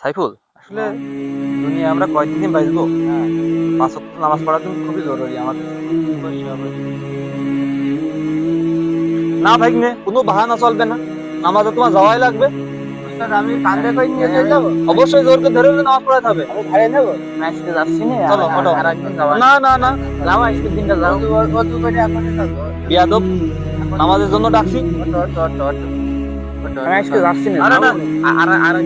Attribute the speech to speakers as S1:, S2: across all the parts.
S1: সাইফুল আসলে দুনিয়া আমরা কয়েকদিন বাঁচবো? পাঁচ ওয়াক্ত নামাজ পড়া কিন্তু খুবই জরুরি আমাদের না ভাই নে কোনো বাহানা চলবে না। নামাজে তোমার যাওয়াই লাগবে।
S2: আমি কান্দে করে নিয়ে যাব?
S1: অবশ্যই জোরকে ধরে নামাজ পড়াতে হবে।
S2: আমি ঘরে নেব? আজকে যাচ্ছি না।
S1: চলো, ওঠো। না না না।
S2: যাও আজকের দিনটা যাও। অজু করে এখন
S1: বিয়াদব নামাজের জন্য ডাকছি।
S2: অটো অটো অটো অটো আমি আজকে যাচ্ছি না।
S1: আরে
S2: আর আর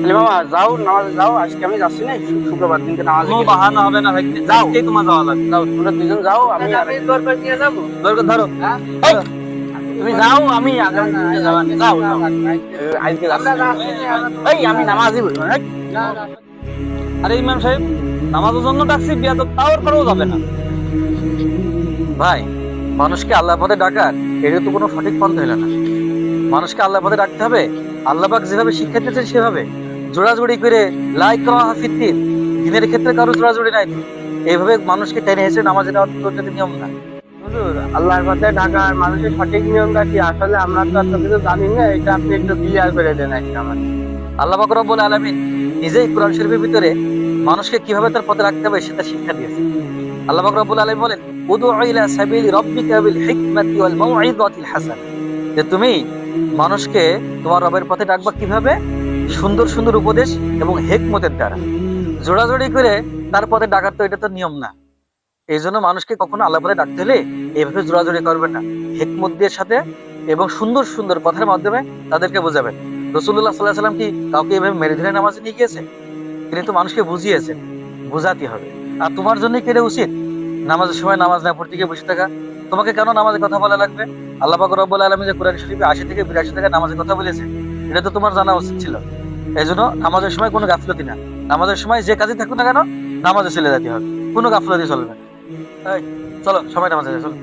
S2: তাহলে বাবা যাও নামাজে যাও আজকে আমি যাচ্ছি না শুক্রবার দিনকে নামাজে
S1: কোনো বাহানা হবে না ভাই যাও। কে তোমার যাওয়া লাগবে।
S2: যাও তোমরা দুজন যাও আমি আমি দরকার নিয়ে যাব।
S1: দরকার ধরো।
S2: তুমি যাও আমি আগামী দিনকে যাব যাও যাও। আজকে যাচ্ছি এই আমি নামাজই?
S1: আরে ইমাম সাহেব নামাজের জন্য ডাকছি বিয়াদব তাও করেও যাবে না। ভাই। মানুষকে আল্লাহ পথে ডাকার এটা তো কোনো সঠিক পন্থা হলো না। মানুষকে আল্লাহ পথে ডাকতে হবে। আল্লাহ পাক যেভাবে শিক্ষা দিয়েছেন সেভাবে। জোড়াজুড়ি করে লাইক করা হাফিদ্দিন দিনের ক্ষেত্রে কারও জোড়াজুড়ি নাই। এইভাবে মানুষকে টেনে এসে নামাজের অন্তর্গত নিয়ম না।
S2: হুজুর, আল্লাহর পথে ঢাকার মানুষের সঠিক নিয়মটা কি? আসলে আমরা তো এত কিছু জানি না এটা আপনি একটু ক্লিয়ার করে দেন আমাকে।
S1: আল্লাহ পাক রব্বুল আলামিন নিজেই কোরআন শরীফের ভিতরে মানুষকে কীভাবে তার পথে রাখতে হবে সেটা শিক্ষা দিয়েছে। আল্লাহ আলামিন বলেন যে তুমি মানুষকে তোমার রবের পথে ডাকবা কীভাবে? সুন্দর সুন্দর উপদেশ এবং হেকমতের দ্বারা। জোড়াজোড়ি করে তার পথে ডাকার তো এটা তো নিয়ম না। এই জন্য মানুষকে কখনো আল্লাহ পথে ডাকতে হলে এইভাবে জোড়াজোড়ি করবেন না। হেকমত দিয়ে সাথে এবং সুন্দর সুন্দর কথার মাধ্যমে তাদেরকে বোঝাবেন। রসুল্লাহ সাল্লাহ সাল্লাম কি কাউকে এভাবে মেরে ধরে নামাজে নিয়ে গিয়েছে তিনি তো মানুষকে বুঝিয়েছেন, বোঝাতে হবে। আর তোমার জন্য কি এটা উচিত? নামাজের সময় নামাজ না পড়তে গিয়ে বসে থাকা? তোমাকে কেন নামাজের কথা বলা লাগবে? আল্লাহ পাক রব্বুল আলমী যে কোরআন শরীফে আশি থেকে বিরাশি টাকা নামাজের কথা বলেছে এটা তো তোমার জানা উচিত ছিল। এই জন্য নামাজের সময় কোনো গাফলতি না। নামাজের সময় যে কাজে থাকুক না কেন, নামাজে চলে যেতে হবে। কোনো গাফলতি চলবে না। চলো, সবাই নামাজে চলো।